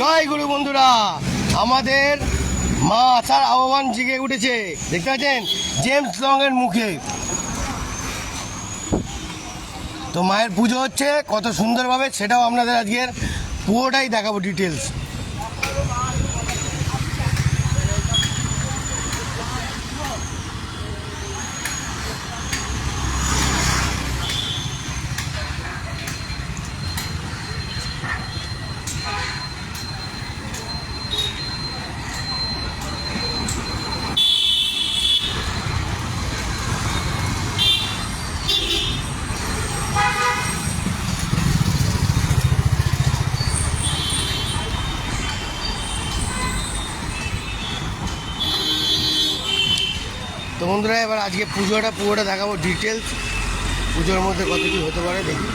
জয় গুরু বন্ধুরা, আমাদের মা আসার আহ্বান জেগে উঠেছে। দেখতে পাচ্ছেন? জেমস লং এর মুখে। তো মায়ের পুজো হচ্ছে, কত সুন্দরভাবে, সেটাও আপনাদের আজকের পুরোটাই দেখাবো ডিটেলস তো বন্ধুরা এবার আজকে পুজোটা পুরোটা দেখাবো ডিটেলস পুজোর মধ্যে কত কি হতে পারে দেখি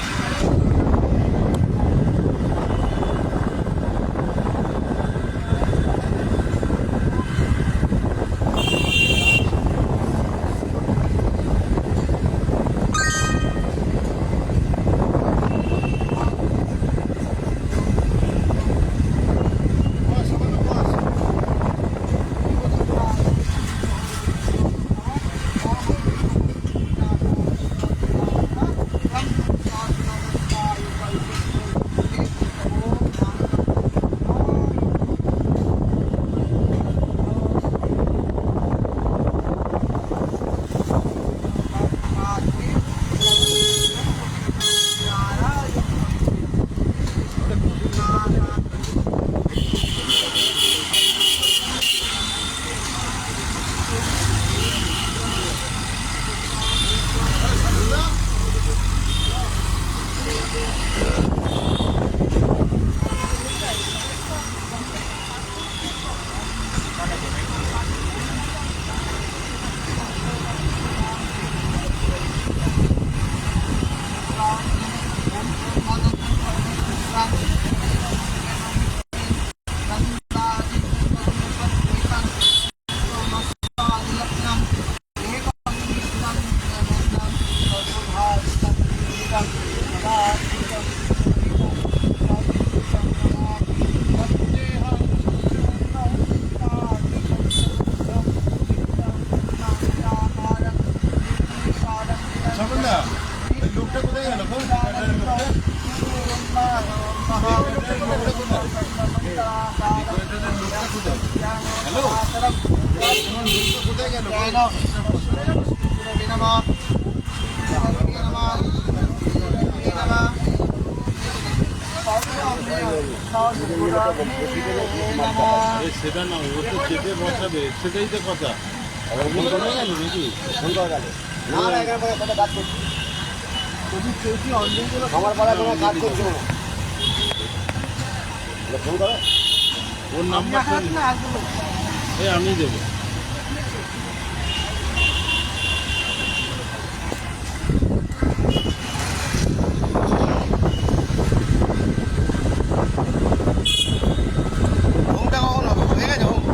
সামনা এই লোকটা কোথায় গেল গো? ব্যাটারির লোকটা? এই লোকটা কোথায়? এই ব্যাটারির লোকটা কোথায়? হ্যালো? তোমার লোকটা কোথায় গেল গো? কেউ সেটা অনলাইন করে তো পাড়ায় বসাবে সেটাই তো কথা ফোন করো ওর নাম্বার এই আমি দেবো হোমটা কখন হবে হয়ে গেছে হোম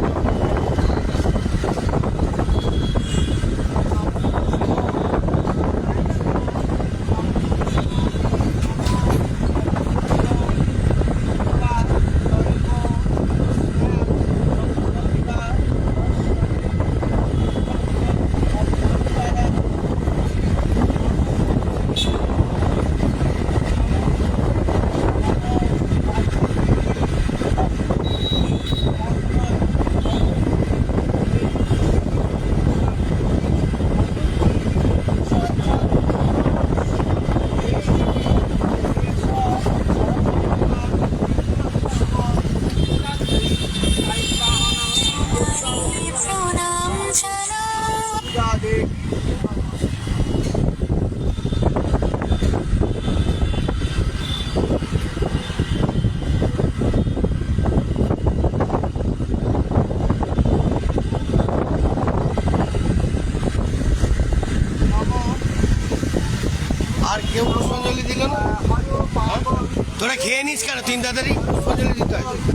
প্রণাম জানাই আর কেউ পুষ্পাঞ্জলি দিল না হ্যাঁ? তোরা খেয়ে নিস কেন তিন তাড়াতাড়ি দিতে হয়।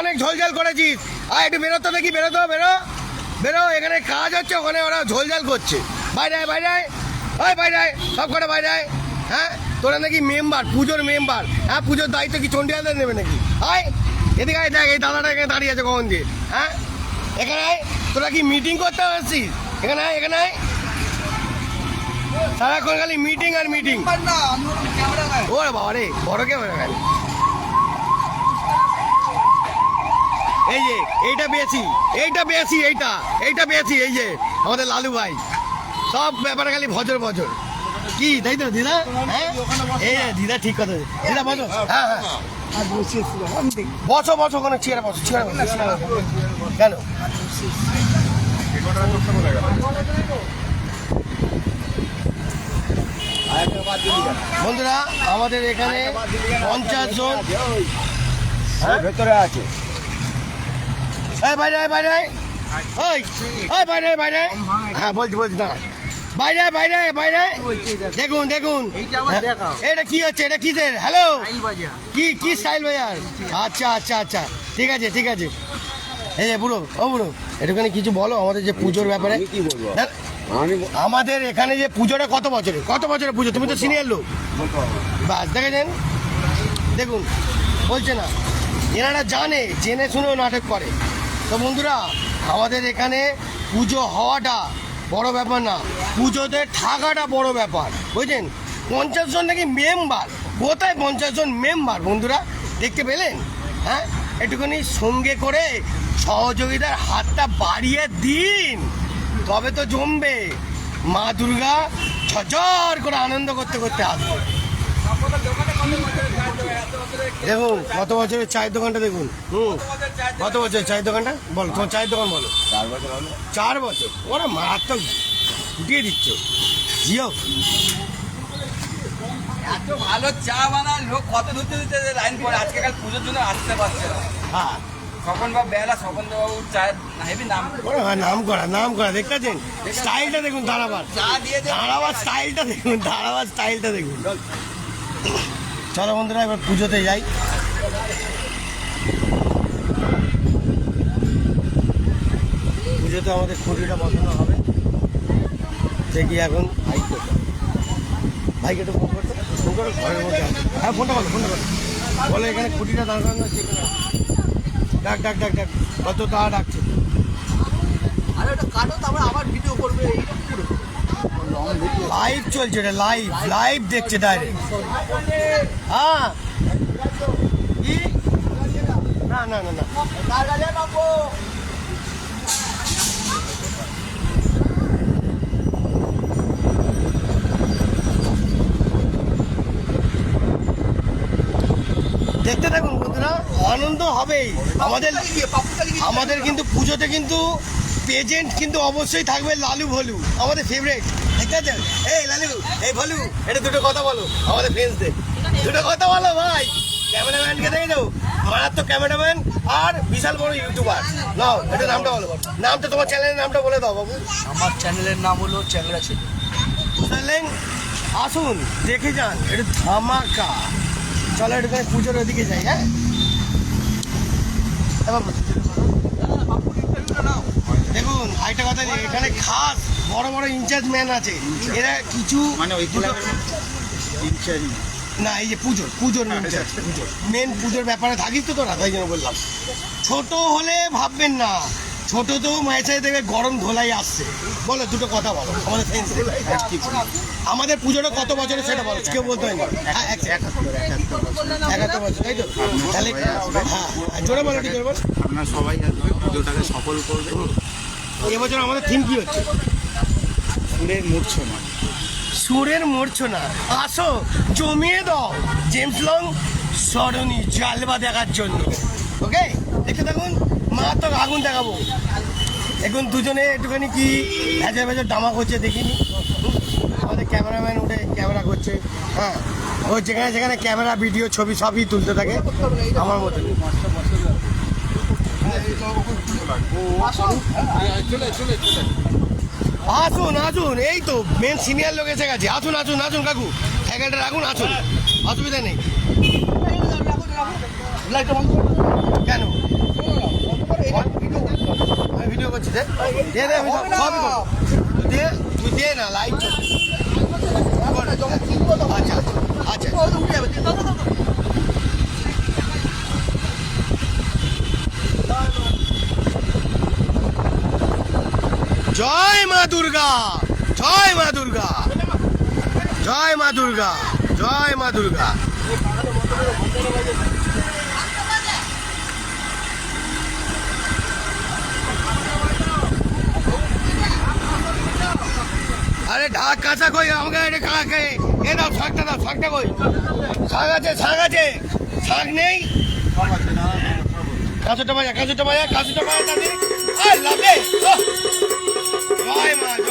অনেক ঝোলঝাল করেছিস আর একটু বেরোতো দেখি বেরোতো বেরো। বেরো এখানে কাজ হচ্ছে ওখানে ওরা ঝোলঝাল করছে। বাইরে বাইরে। ওই বাইরে সব করে বাইরে হ্যাঁ তোরা নাকি মেম্বার পুজোর মেম্বার। হ্যাঁ পুজোর দায়িত্ব কি চন্ডিয়ালদের নেবে নাকি? আয় এদিকে আয় দেখ এই দাদাটা এখানে দাঁড়িয়ে আছে কখন দিয়ে হ্যাঁ এখানে আয় তোরা কি মিটিং করতে আসছিস? এখানে আয় এখানে আয়। সারাক্ষণ খালি মিটিং আর মিটিং ওরে বাবা রে বড় ক্যামেরা ম্যান এই যে, এইটা বেশি এইটা বেশি এইটা এইটা বেশি এই যে, আমাদের লালু ভাই। সব ব্যাপারে খালি ভজর ভজর। কি, তাই তো, দিদা? হ্যাঁ? এই দিদা ঠিক কথা। দিদা, বসো। হ্যাঁ হ্যাঁ। বসো বসো, ওখানে চেয়ারে বসো চেয়ারে। কেন? বন্ধুরা, আমাদের এখানে পঞ্চাশ জন ভেতরে আছে। এই বাইরে বাইরে। ওই ওই বাইরে বাইরে। হ্যাঁ বলছি বলছি না বাইরে বাইরে বাইরে। দেখুন দেখুন। দেখাও। এটা কি হচ্ছে? এটা কিসের? হ্যালো কি কি স্টাইল বাজার? আচ্ছা আচ্ছা আচ্ছা। ঠিক আছে ঠিক আছে। এই যে বুড়ো ও বুড়ো একটুখানি কিছু বলো আমাদের যে পুজোর ব্যাপারে। কি বলব? আমাদের এখানে যে পুজোটা কত বছরে কত বছরের পুজো? তুমি তো সিনিয়র লোক। বাস দেখেছেন দেখুন বলছে না এনারা জানে জেনে শুনেও নাটক করে। তো বন্ধুরা, আমাদের এখানে পুজো হওয়াটা বড় ব্যাপার না। পুজোতে থাকাটা বড় ব্যাপার বুঝছেন পঞ্চাশ জন নাকি মেম্বার কোথায় পঞ্চাশ জন মেম্বার বন্ধুরা, দেখতে পেলেন? হ্যাঁ? একটুখানি সঙ্গে করে সহযোগিতার হাতটা বাড়িয়ে দিন। তবে তো জমবে। মা দুর্গা ঝরঝর করে আনন্দ করতে করতে আসবে। দেখুন কত বছরের চায়ের দোকানটা দেখুন। হুম। কত বছরের চায়ের দোকানটা? বলো তোমার চায়ের দোকান বলো। চার বছর হলো চার বছর? ওরা মারাত্মক ফুটিয়ে দিচ্ছ। জিও। এত ভালো চা বানায় লোক কত ধরতে ধরতে লাইন পড়ে আজকে কাল পুজোর জন্য আসতে পারছে না। হ্যাঁ। স্বপন বাবু বেলা স্বপন বাবু চায়ের হেভি নাম। ওরা নাম করা নাম করা দেখতেছেন? স্টাইলটা দেখুন দাঁড়াবার চা দিয়ে দাঁড়াবার স্টাইলটা দেখুন দাঁড়াবার স্টাইলটা দেখুন। চলো বন্ধুরা, এবার পুজোতে যাই। পুজোতে আমাদের খুঁটিটা বসানো হবে। দেখি এখন ভাইকে। ভাইকে ফোন করতে। ফোন করে, ঘরের মধ্যে হ্যাঁ ফোনটা বলো ফোনটা বলো। বলে এখানে খুঁটিটা দাঁড় করানো হচ্ছে ডাক ডাক ডাক ডাক। কত তাড়া ডাকছে। আরে ওটা কাটো, তারপরে আবার ভিডিও করবে এইরকম পুরো। লাইভ চলছে এটা লাইভ লাইভ দেখছে ডাইরেক্ট হ্যাঁ। দেখতে থাকুন বন্ধুরা, আনন্দ হবেই। আমাদের আমাদের কিন্তু পুজোতে কিন্তু পেজেন্ট কিন্তু অবশ্যই থাকবে লালু ভলু আমাদের ফেভারিট ঠিক আছে? এই লালু এই ভলু এটা দুটো কথা বলো আমাদের ফ্রেন্ডসদের দুটো কথা বলো ভাই। ক্যামেরাম্যানকে দেখে যাও মারাত্মক ক্যামেরাম্যান আর বিশাল বড় ইউটিউবার নাও এটা নামটা বলো। নামটা তোমার চ্যানেলের নামটা বলে দাও বাবু। আমার চ্যানেলের নাম হলো চ্যাংরা ছেলে। আসুন দেখে যান এটা ধামাকা। চলো একটুখানি পুজোর ওদিকে যাই হ্যাঁ? এবার। দেখুন আরেকটা কথা এখানে খাস বড় বড় ইনচার্জ ম্যান আছে। এরা কিছু মানে ওই দুটো- ইনচারি না এই যে পুজোর পুজোর ইনচার্জ পুজোর। মেন পুজোর ব্যাপারে থাকিস তো তোরা তাই জন্য বললাম। ছোট হলে ভাববেন না। ছোট তো মায়ের সাথে দেখবে গরম ধোলাই আসছে। বলো দুটো কথা বলো আমাদের ফ্রেন্ডস আমাদের পুজোটা কত বছরে সেটা বলো কেউ বলতে হয় না। হ্যাঁ, একাত্তর বছর। তাই তো? তাহলে হ্যাঁ জোরে বলো ঠিক বলো। আপনারা সবাই পুজোটাকে সফল করবে। এবছর আমাদের থিম কি হচ্ছে? ফুলের মূর্ছনা। সুরের মূর্ছনা। আসো জমিয়ে দাও। জেমস লং সরণি জালবা দেখার জন্য। ওকে? দেখতে থাকুন মা তো আগুন দেখাবো। এখন দুজনে একটুখানি কি ভেজা ভেজা ডামা করছে দেখিনি। হুম? আমাদের ক্যামেরাম্যান উঠে ক্যামেরা করছে। হ্যাঁ ও যেখানে যেখানে ক্যামেরা ভিডিও ছবি সবই তুলতে থাকে আমার মতো আসুন আসুন এই তো মেন সিনিয়র লোক এসে গেছে। আসুন আসুন আসুন কাকু। সাইকেলটা রাখুন আসুন। অসুবিধা নেই। কেন? আমি ভিডিও করছি দে। দে দে দে তুই দে না লাইভ আচ্ছা আচ্ছা। জয় মা দুর্গা, জয় মা দুর্গা, জয় মা দুর্গা, জয় মা দুর্গা। আরে ঢাক কাঁচা কই? আমাকে এটা কাকে এ দাও শাকটা দাও শাকটা কই? শাক আছে শাক আছে। শাক নেই? কাঁচুটা বাজা কাঁচুটা বাজা কাঁচুটা আই লাভ ইট জয়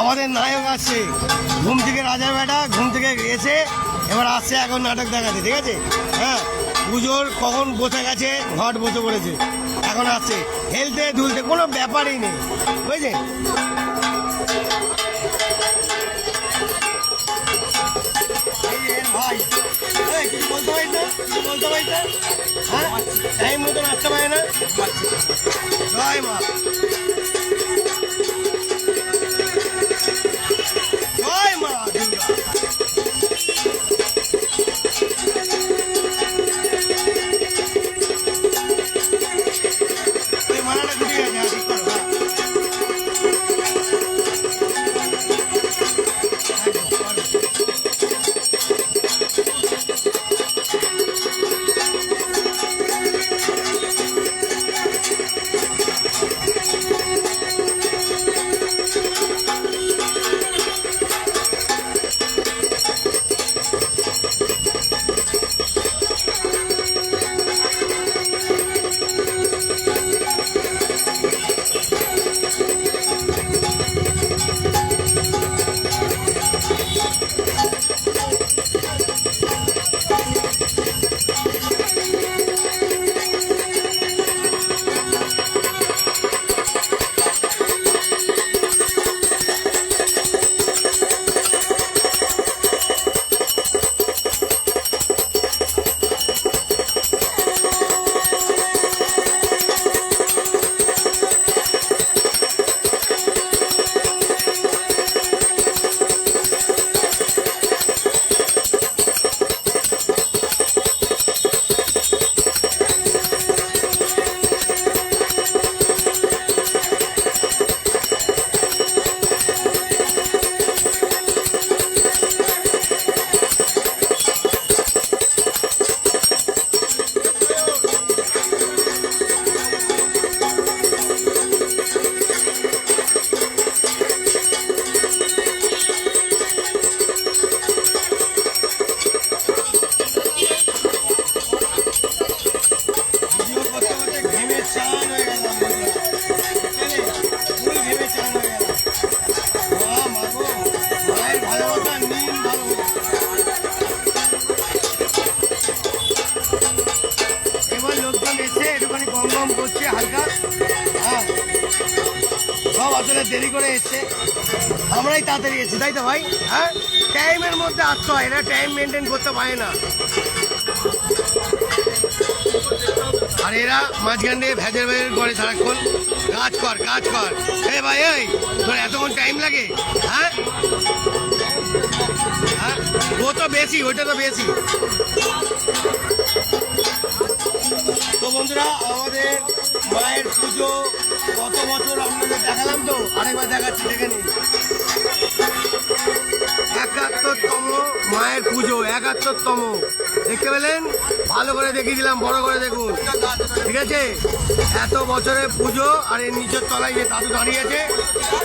আমাদের নায়ক আসছে ঘুম থেকে রাজার বেটা, ঘুম থেকে এসে এবার আসছে এখন নাটক দেখাতে, ঠিক আছে? হ্যাঁ পুজোর কখন বসে গেছে, ঘট বসে পড়েছে। এখন আসছে। হেলতে ধুলতে কোনো ব্যাপারই নেই এর ভাই বলতে কিছু বলতে টাইম মতন আসতে পারে না? জয় মা। আসলে দেরি করে এসছে। আমরাই তাড়াতাড়ি এসেছি, তাই তো ভাই? হ্যাঁ? টাইমের মধ্যে আসতে হয় এরা টাইম মেনটেন করতে পারে না। আর এরা মাঝখান দিয়ে ভেজের ভেজের করে সারাক্ষণ। কাজ কর কাজ কর। এ ভাই, এই, তোর এতক্ষণ টাইম লাগে? হ্যাঁ? হ্যাঁ? ও তো বেশি, ওইটা তো বেশি। তো বন্ধুরা, আমাদের মায়ের পুজো গত বছর আপনাদের দেখালাম তো, আরেকবার দেখাচ্ছি, দেখে নিন। একাত্তরতম মায়ের পুজো, একাত্তরতম। দেখতে পেলেন? ভালো করে দেখিয়ে দিলাম বড় করে দেখুন। ঠিক আছে? এত বছরের পুজো, আর এর নিচের তলায় যে দাদু দাঁড়িয়ে আছে,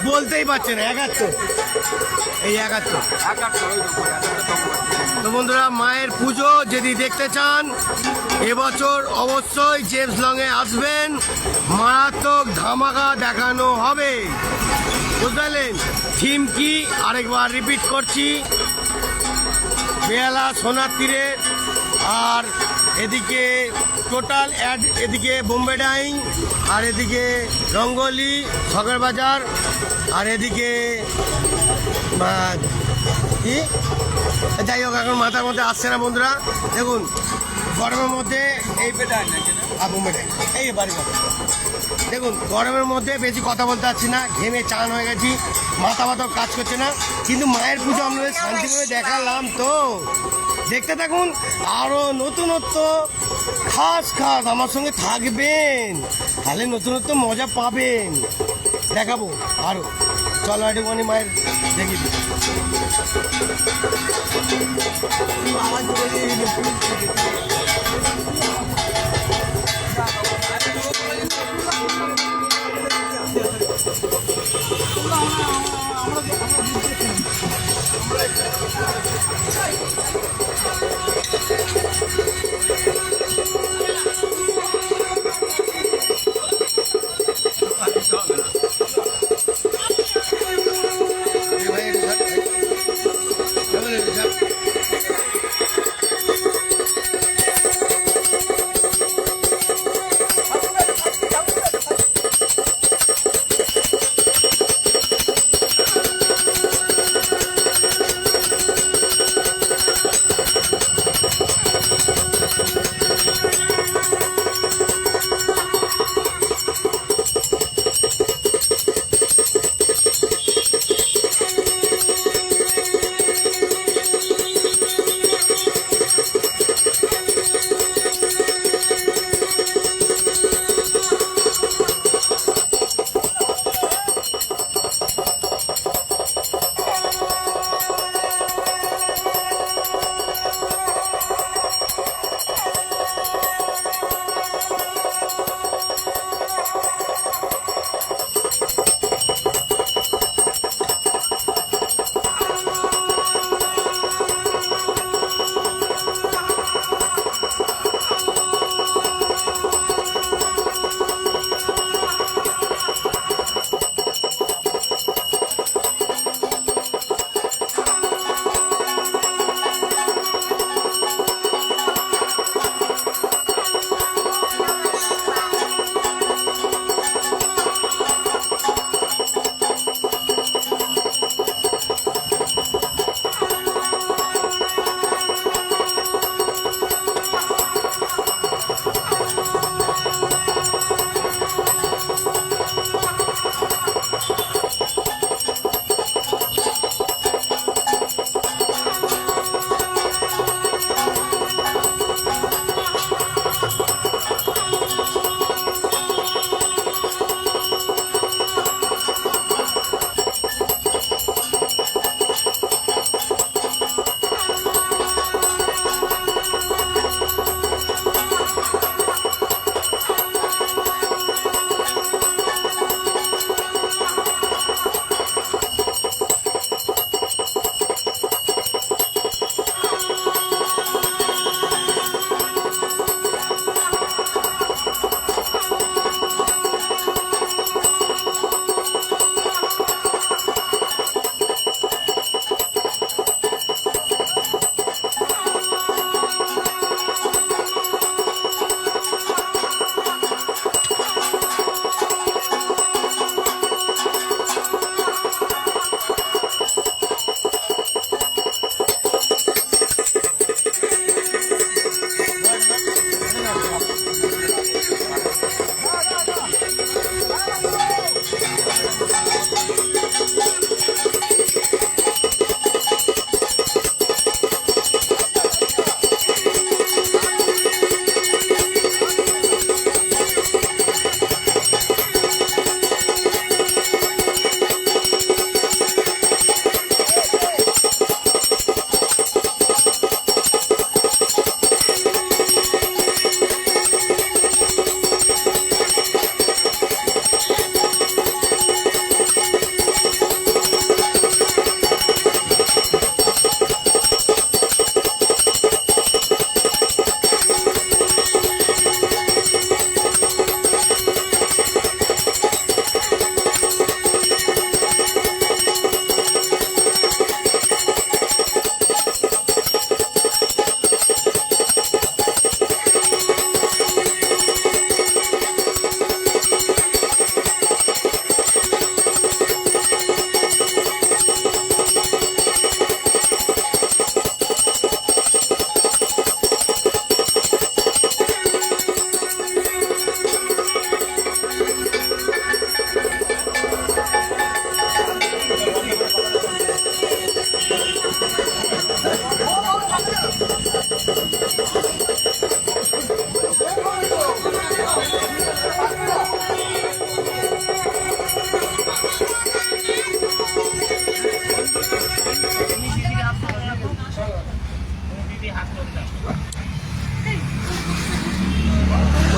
বলতেই পারছে না, একাত্তর। এই একাত্তর। তো বন্ধুরা, মায়ের পুজো, যদি দেখতে চান, এবছর অবশ্যই জেমস লংয়ে আসবেন। মারাত্মক ধামাকা দেখানো হবে। বুঝতে পারলেন থিম কি? আরেকবার রিপিট করছি। বেহালা সোনার তীরে। আর এদিকে টোটাল অ্যাড এদিকে বোম্বে ডাইং আর এদিকে রঙ্গলি সগর বাজার আর এদিকে কি? যাই হোক এখন মাথার মধ্যে আসছে না বন্ধুরা। দেখুন গরমের মধ্যে এই আর বোম্বে ডাইং। এই বাড়ি। দেখুন, গরমের মধ্যে বেশি কথা বলতে পারছি না, ঘেমে চান হয়ে গেছি, মাথা মাথাও কাজ করছে না। কিন্তু মায়ের পুজো আমাদের করে দেখালাম তো। দেখতে থাকুন আরও নতুনত্ব, খাস খাস আমার সঙ্গে থাকবেন। তাহলে নতুনত্ব মজা পাবেন। দেখাবো আরও চলো একটুখানি মানে মায়ের দেখি। আমরা আমরা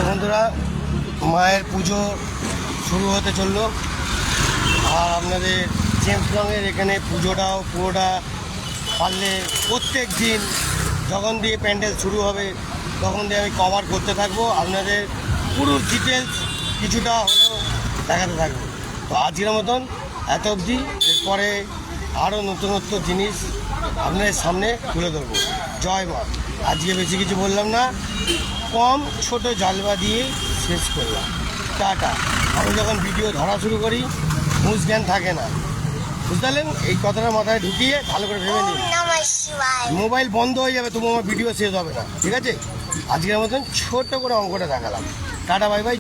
বন্ধুরা, মায়ের পুজো শুরু হতে চলল। আর আপনাদের জেমস রঙের এখানে পুজোটাও পুরোটা পারলে প্রত্যেক দিন যখন দিয়ে প্যান্ডেল শুরু হবে, তখন দিয়ে আমি কভার করতে থাকব। আপনাদের পুরো ডিটেলস কিছুটা হলেও দেখাতে থাকব। তো আজকের মতন এত অবধি। এরপরে আরও নতুনত্ব জিনিস আপনাদের সামনে তুলে ধরবো। জয় মা আজকে বেশি কিছু বললাম না। কম ছোট জালবা দিয়ে শেষ করলাম। টাটা। আমি যখন ভিডিও ধরা শুরু করি হুঁশ জ্ঞান থাকে না। বুঝতে পারলেন? এই কথাটা মাথায় ঢুকিয়ে ভালো করে ভেবে নিন। মোবাইল বন্ধ হয়ে যাবে তবু আমার ভিডিও শেষ হবে না। ঠিক আছে? আজকের মতন ছোট করে অঙ্কটা দেখালাম। Tata bye bye.